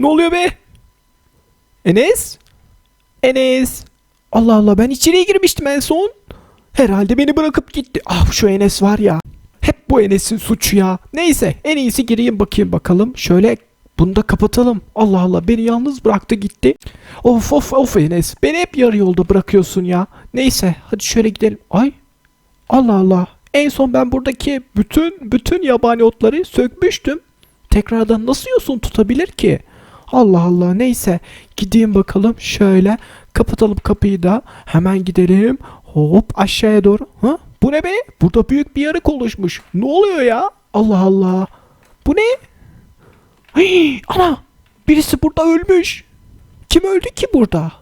Ne oluyor be? Enes? Enes? Allah Allah ben içeriye girmiştim en son. Herhalde beni bırakıp gitti. Ah şu Enes var ya. Hep bu Enes'in suçu ya. Neyse en iyisi gireyim bakayım bakalım. Şöyle bunu da kapatalım. Allah Allah beni yalnız bıraktı gitti. Of of of Enes. Beni hep yarı yolda bırakıyorsun ya. Neyse hadi şöyle gidelim. Ay. Allah Allah. En son ben buradaki bütün bütün yabani otları sökmüştüm. Tekrardan nasıl yosun tutabilir ki? Allah Allah neyse gideyim bakalım şöyle kapatalım kapıyı da hemen gidelim hop aşağıya doğru. Ha? Bu ne be? Burada büyük bir yarık oluşmuş. Ne oluyor ya? Allah Allah. Bu ne? Hii, ana birisi burada ölmüş. Kim öldü ki burada?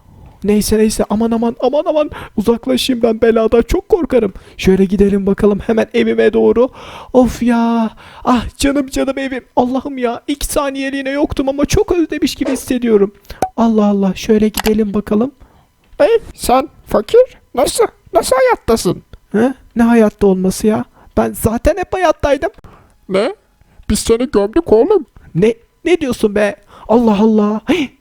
Neyse neyse aman aman aman aman uzaklaşayım ben beladan çok korkarım. Şöyle gidelim bakalım hemen evime doğru. Of ya ah canım canım evim Allah'ım ya iki saniyeliğine yoktum ama çok özlemiş gibi hissediyorum. Allah Allah şöyle gidelim bakalım. Ey sen fakir nasıl nasıl hayattasın? He? Ne hayatta olması ya? Ben zaten hep hayattaydım. Ne? Biz seni gömdük oğlum. Ne ne diyorsun be? Allah Allah. Hey!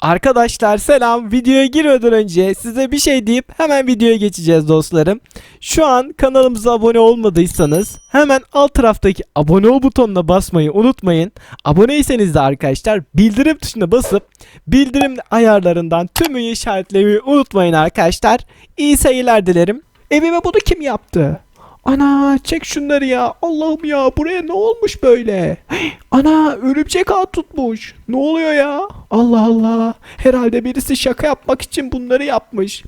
Arkadaşlar selam. Videoya girmeden önce size bir şey deyip hemen videoya geçeceğiz dostlarım. Şu an kanalımıza abone olmadıysanız hemen alt taraftaki abone ol butonuna basmayı unutmayın. Aboneyseniz de arkadaşlar bildirim tuşuna basıp bildirim ayarlarından tümünü işaretlemeyi unutmayın arkadaşlar. İyi seyirler dilerim. Evime bunu kim yaptı? Ana çek şunları ya. Allah'ım ya buraya ne olmuş böyle? Ana örümcek ağ tutmuş. Ne oluyor ya? Allah Allah. Herhalde birisi şaka yapmak için bunları yapmış.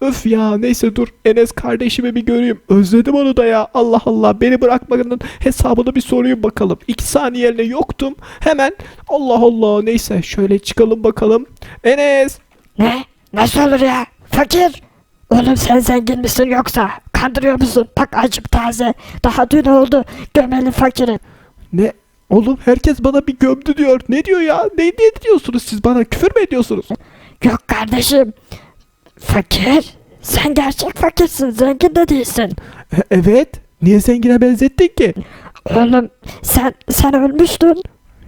Öf ya neyse dur Enes kardeşimi bir göreyim. Özledim onu da ya. Allah Allah beni bırakmanın hesabını bir sorayım bakalım. İki saniyeliğine yoktum. Hemen Allah Allah neyse şöyle çıkalım bakalım. Enes Ne? Nasıl olur ya? Fakir. Oğlum sen zengin misin yoksa? Kandırıyor musun? Bak acım taze. Daha dün oldu. Gömeli fakirim. ne? Oğlum herkes bana bir gömdü diyor. Ne diyor ya? Ne, ne diyorsunuz siz bana? Küfür mü ediyorsunuz? Yok kardeşim. Fakir. Sen gerçek fakirsin. Zengin de değilsin. E- evet. Niye zengine benzettin ki? Oğlum sen sen ölmüştün.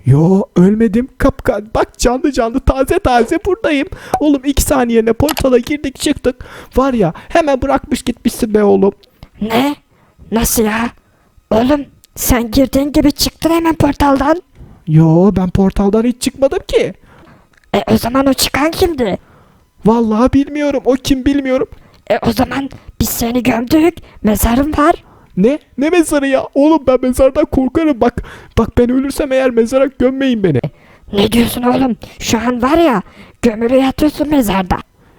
Yo ölmedim. Kapkan. Bak canlı canlı taze taze buradayım. Oğlum iki saniyene portala girdik çıktık. Var ya hemen bırakmış gitmişsin be oğlum. Ne? Nasıl ya? Oğlum sen girdiğin gibi çıktın hemen portaldan. Yo ben portaldan hiç çıkmadım ki. E o zaman o çıkan kimdi? Vallahi bilmiyorum. O kim bilmiyorum. E o zaman biz seni gömdük. Mezarın var. Ne? Ne mezarı ya? Oğlum ben mezardan korkarım. Bak bak ben ölürsem eğer mezara gömmeyin beni. Ne diyorsun oğlum? Şu an var ya gömülü yatıyorsun mezarda.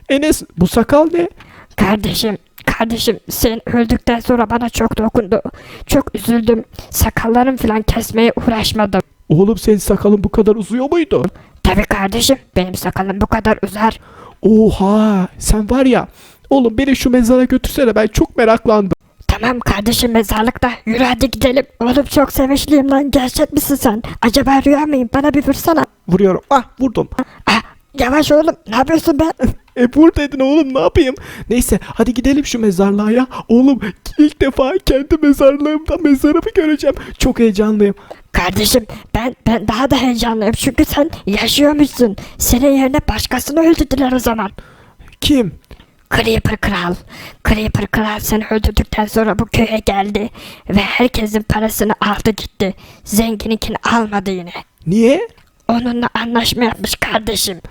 Enes bu sakal ne? Kardeşim, kardeşim sen öldükten sonra bana çok dokundu. Çok üzüldüm. Sakallarım falan kesmeye uğraşmadım. Oğlum senin sakalın bu kadar uzuyor muydu? Tabii kardeşim benim sakalım bu kadar uzar. Oha sen var ya. Oğlum beni şu mezara götürsene ben çok meraklandım. Tamam kardeşim mezarlıkta yürü hadi gidelim. Oğlum çok sevinçliyim lan gerçek misin sen? Acaba rüya mıyım bana bir vursana. Vuruyorum. Ah vurdum. Ah, yavaş oğlum ne yapıyorsun be? E vur dedin oğlum ne yapayım? Neyse hadi gidelim şu mezarlığa ya. Oğlum ilk defa kendi mezarlığımda mezarımı göreceğim. Çok heyecanlıyım. Kardeşim ben ben daha da heyecanlıyım çünkü sen yaşıyormuşsun. Senin yerine başkasını öldürdüler o zaman. Kim? Creeper Kral. Creeper Kral seni öldürdükten sonra bu köye geldi ve herkesin parasını aldı gitti. Zengininkini almadı yine. Niye? Onunla anlaşma yapmış kardeşim.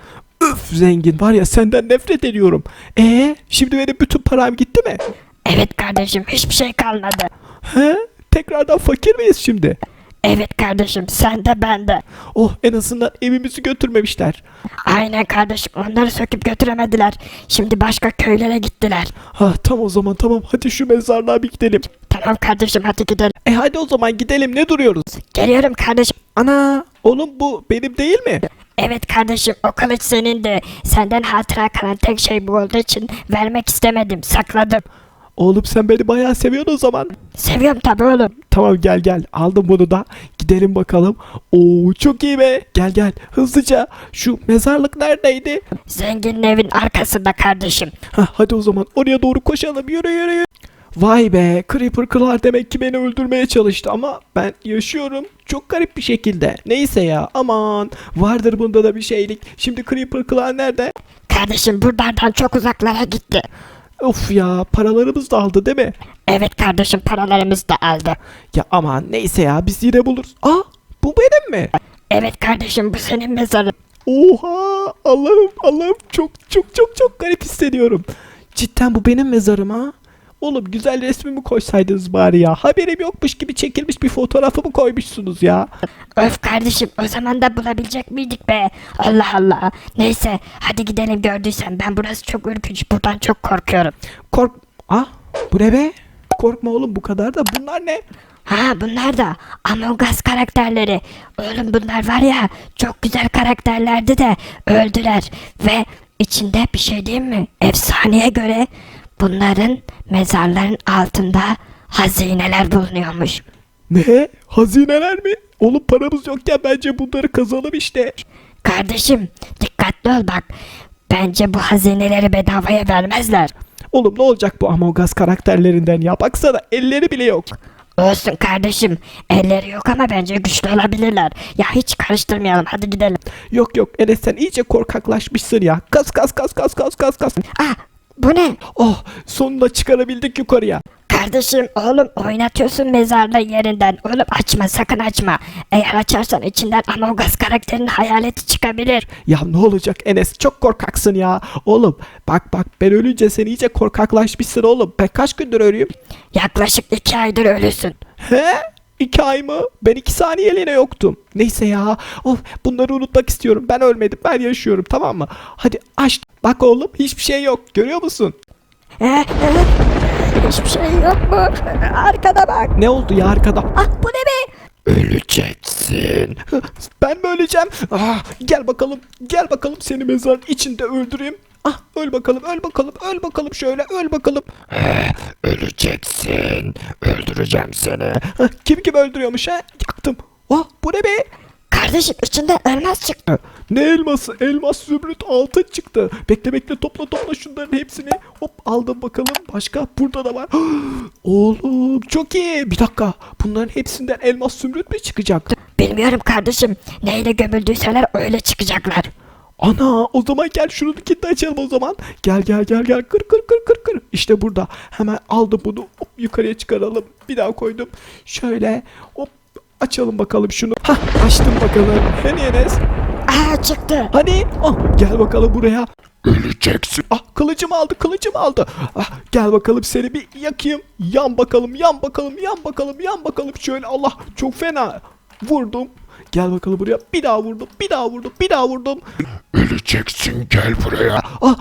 Öf zengin var ya senden nefret ediyorum. E şimdi benim bütün param gitti mi? Evet kardeşim hiçbir şey kalmadı. He? Tekrardan fakir miyiz şimdi? Evet kardeşim sen de ben de. Oh en azından evimizi götürmemişler. Aynen kardeşim onları söküp götüremediler. Şimdi başka köylere gittiler. Ha tam o zaman tamam hadi şu mezarlığa bir gidelim. Tamam kardeşim hadi gidelim. E hadi o zaman gidelim ne duruyoruz? Geliyorum kardeşim. Ana oğlum bu benim değil mi? Evet kardeşim o kılıç senin de. Senden hatıra kalan tek şey bu olduğu için vermek istemedim sakladım. Oğlum sen beni bayağı seviyorsun o zaman. Seviyorum tabii oğlum. Tamam gel gel aldım bunu da gidelim bakalım. Oo çok iyi be gel gel hızlıca şu mezarlık neredeydi? Zenginin evin arkasında kardeşim. Ha, hadi o zaman oraya doğru koşalım yürü yürü yürü. Vay be Creeper Kral demek ki beni öldürmeye çalıştı ama ben yaşıyorum çok garip bir şekilde. Neyse ya aman vardır bunda da bir şeylik. Şimdi Creeper Kral nerede? Kardeşim buralardan çok uzaklara gitti. Of ya paralarımız da aldı değil mi? Evet kardeşim paralarımızı da aldı. Ya aman neyse ya biz yine buluruz. Aa bu benim mi? Evet kardeşim bu senin mezarın. Oha Allah'ım Allah'ım çok çok çok çok garip hissediyorum. Cidden bu benim mezarım ha. Oğlum güzel resmimi koysaydınız bari ya. Haberim yokmuş gibi çekilmiş bir fotoğrafımı koymuşsunuz ya. Öf kardeşim o zaman da bulabilecek miydik be? Allah Allah. Neyse hadi gidelim gördüysen ben burası çok ürkünç buradan çok korkuyorum. Kork... Ah bu ne be? Korkma oğlum bu kadar da bunlar ne? Ha bunlar da Among Us karakterleri. Oğlum bunlar var ya çok güzel karakterlerdi de öldüler. Ve içinde bir şey diyeyim mi? Efsaneye göre bunların mezarların altında hazineler bulunuyormuş. Ne? Hazineler mi? Oğlum paramız yokken bence bunları kazalım işte. Kardeşim dikkatli ol bak. Bence bu hazineleri bedavaya vermezler. Oğlum ne olacak bu Among Us karakterlerinden ya? Baksana elleri bile yok. Olsun kardeşim. Elleri yok ama bence güçlü olabilirler. Ya hiç karıştırmayalım hadi gidelim. Yok yok Enes sen iyice korkaklaşmışsın ya. Kas kas kas kas kas kas kas. Ah bu ne? Oh sonunda çıkarabildik yukarıya. Kardeşim oğlum oynatıyorsun mezarda yerinden. Oğlum açma sakın açma. Eğer açarsan içinden Among Us karakterinin hayaleti çıkabilir. Ya ne olacak Enes çok korkaksın ya. Oğlum bak bak ben ölünce sen iyice korkaklaşmışsın oğlum. Ben kaç gündür ölüyüm? Yaklaşık iki aydır ölüsün. He? İki ay mı? Ben iki saniyeliğine yoktum. Neyse ya. Of bunları unutmak istiyorum. Ben ölmedim. Ben yaşıyorum tamam mı? Hadi aç. Bak oğlum hiçbir şey yok. Görüyor musun? Ee, hiçbir şey yok mu? Arkada bak. Ne oldu ya arkada? Ah bu ne be? Öleceksin. Ben mi öleceğim? Ah, gel bakalım. Gel bakalım seni mezarın içinde öldüreyim. Ah öl bakalım öl bakalım öl bakalım şöyle öl bakalım. Öleceksin. Öldüreceğim seni. Ah, Kim kim öldürüyormuş ha? Yaktım. Oh bu ne be? Kardeşim içinde elmas çıktı. Ne elması? Elmas zümrüt altın çıktı. Bekle bekle topla topla şunların hepsini. Hop aldım bakalım. Başka burada da var. Oğlum çok iyi. Bir dakika. Bunların hepsinden elmas zümrüt mü çıkacak? Bilmiyorum kardeşim. Neyle gömüldüyseler öyle çıkacaklar. Ana o zaman gel şunu kilitli açalım o zaman. Gel gel gel gel kır kır kır kır kır. İşte burada. Hemen aldım bunu. Hop yukarıya çıkaralım. Bir daha koydum. Şöyle hop açalım bakalım şunu. Hah açtım bakalım. Hani Enes? Aa çıktı. Hani? Ah, gel bakalım buraya. Öleceksin. Ah kılıcımı aldı kılıcımı aldı. Ah, gel bakalım seni bir yakayım. Yan bakalım yan bakalım yan bakalım yan bakalım. Şöyle Allah çok fena. Vurdum. Gel bakalım buraya. Bir daha vurdum. Bir daha vurdum. Bir daha vurdum. Öleceksin. Gel buraya. Ah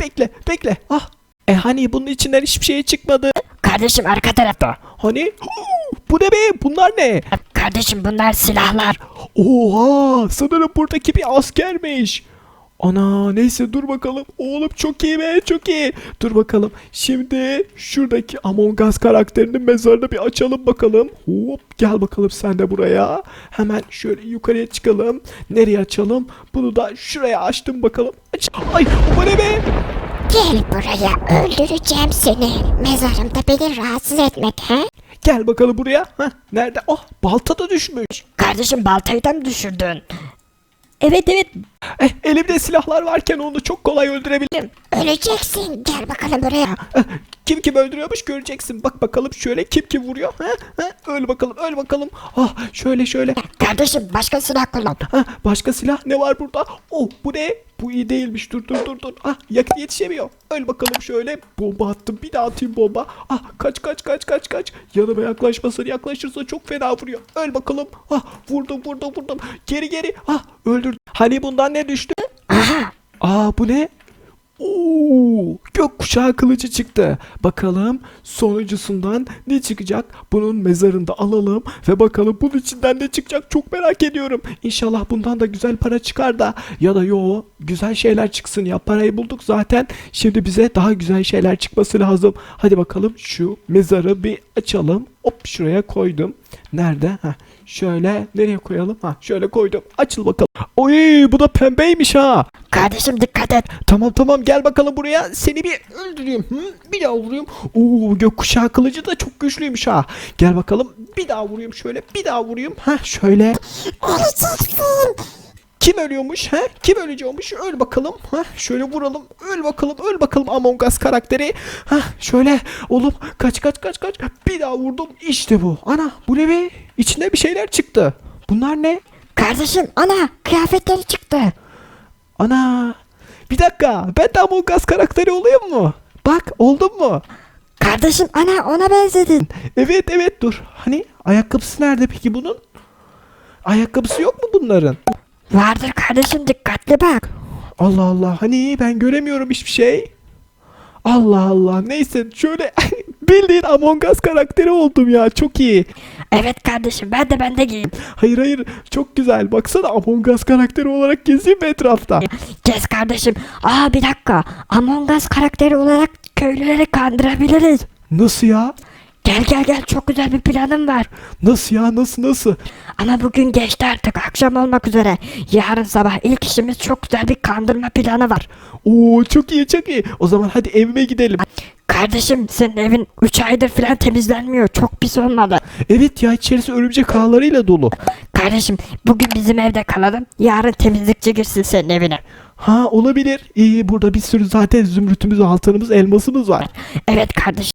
bekle bekle. Ah. E hani bunun içinden hiçbir şey çıkmadı. Kardeşim arka tarafta. Hani bu ne be bunlar ne? Kardeşim bunlar silahlar. Oha sanırım buradaki bir askermiş. Ana neyse dur bakalım. Oğlum çok iyi be çok iyi. Dur bakalım. Şimdi şuradaki Among Us karakterinin mezarını bir açalım bakalım. Hop gel bakalım sen de buraya. Hemen şöyle yukarıya çıkalım. Nereye açalım? Bunu da şuraya açtım bakalım. Aç. Ay o ne be? Gel buraya öldüreceğim seni. Mezarımda beni rahatsız etmek he? Gel bakalım buraya. Heh, nerede? Oh balta da düşmüş. Kardeşim baltayı da mı düşürdün? Evet evet. Eh, elimde silahlar varken onu çok kolay öldürebilirim. Öleceksin. Gel bakalım buraya. Eh, Kim kim öldürüyormuş göreceksin. Bak bakalım şöyle kim kim vuruyor. Ha? Ha? Öl bakalım öl bakalım. Ah şöyle şöyle. Kardeşim başka silah kullan. Ha, başka silah ne var burada? Oh bu ne? Bu iyi değilmiş. Dur dur dur dur. Ah yakın yetişemiyor. Öl bakalım şöyle. Bomba attım. Bir daha atayım bomba. Ah kaç kaç kaç kaç kaç. Yanıma yaklaşmasın. Yaklaşırsa çok fena vuruyor. Öl bakalım. Ah vurdum vurdum vurdum. Geri geri. Ah öldürdüm. Hani bundan ne düştü? Aa bu ne? Oo, gökkuşağı kılıcı çıktı. Bakalım sonuncusundan ne çıkacak? Bunun mezarında alalım ve bakalım bunun içinden ne çıkacak çok merak ediyorum. İnşallah bundan da güzel para çıkar da ya da yo güzel şeyler çıksın ya parayı bulduk zaten. Şimdi bize daha güzel şeyler çıkması lazım. Hadi bakalım şu mezarı bir açalım. Hop şuraya koydum. Nerede? Heh, Şöyle nereye koyalım? Ha şöyle koydum. Açıl bakalım. Oy bu da pembeymiş ha. Kardeşim dikkat et. Tamam tamam gel bakalım buraya. Seni bir öldüreyim. Hı? Bir daha vurayım. Oo gökkuşağı kılıcı da çok güçlüymüş ha. Gel bakalım. Bir daha vurayım şöyle. Bir daha vurayım. Ha şöyle. Öleceksin. Kim ölüyormuş ha? Kim öleceğimiş? Öl bakalım. Ha şöyle vuralım. Öl bakalım. Öl bakalım Among Us karakteri. Ha şöyle oğlum kaç kaç kaç kaç. Bir daha vurdum. İşte bu. Ana bu ne be? İçinde bir şeyler çıktı. Bunlar ne? Kardeşim ana kıyafetleri çıktı. Ana. Bir dakika. Ben de Among Us karakteri olayım mu? Bak oldum mu? Kardeşim ana ona benzedin. Evet evet dur. Hani ayakkabısı nerede peki bunun? Ayakkabısı yok mu bunların? Vardır kardeşim dikkatli bak. Allah Allah hani ben göremiyorum hiçbir şey. Allah Allah neyse şöyle bildiğin Among Us karakteri oldum ya çok iyi. Evet kardeşim ben de ben de giyeyim. Hayır hayır çok güzel baksana Among Us karakteri olarak gezeyim mi etrafta? Gez kardeşim. Aa bir dakika. Among Us karakteri olarak köylüleri kandırabiliriz. Nasıl ya? Gel gel gel çok güzel bir planım var. Nasıl ya nasıl nasıl? Ama bugün geçti artık akşam olmak üzere. Yarın sabah ilk işimiz çok güzel bir kandırma planı var. Oo çok iyi çok iyi. O zaman hadi evime gidelim. Kardeşim senin evin 3 aydır falan temizlenmiyor. Çok pis olmalı. Evet ya içerisi örümcek ağlarıyla dolu. Kardeşim bugün bizim evde kalalım. Yarın temizlikçi girsin senin evine. Ha olabilir. İyi burada bir sürü zaten zümrütümüz, altınımız, elmasımız var. Evet kardeşim.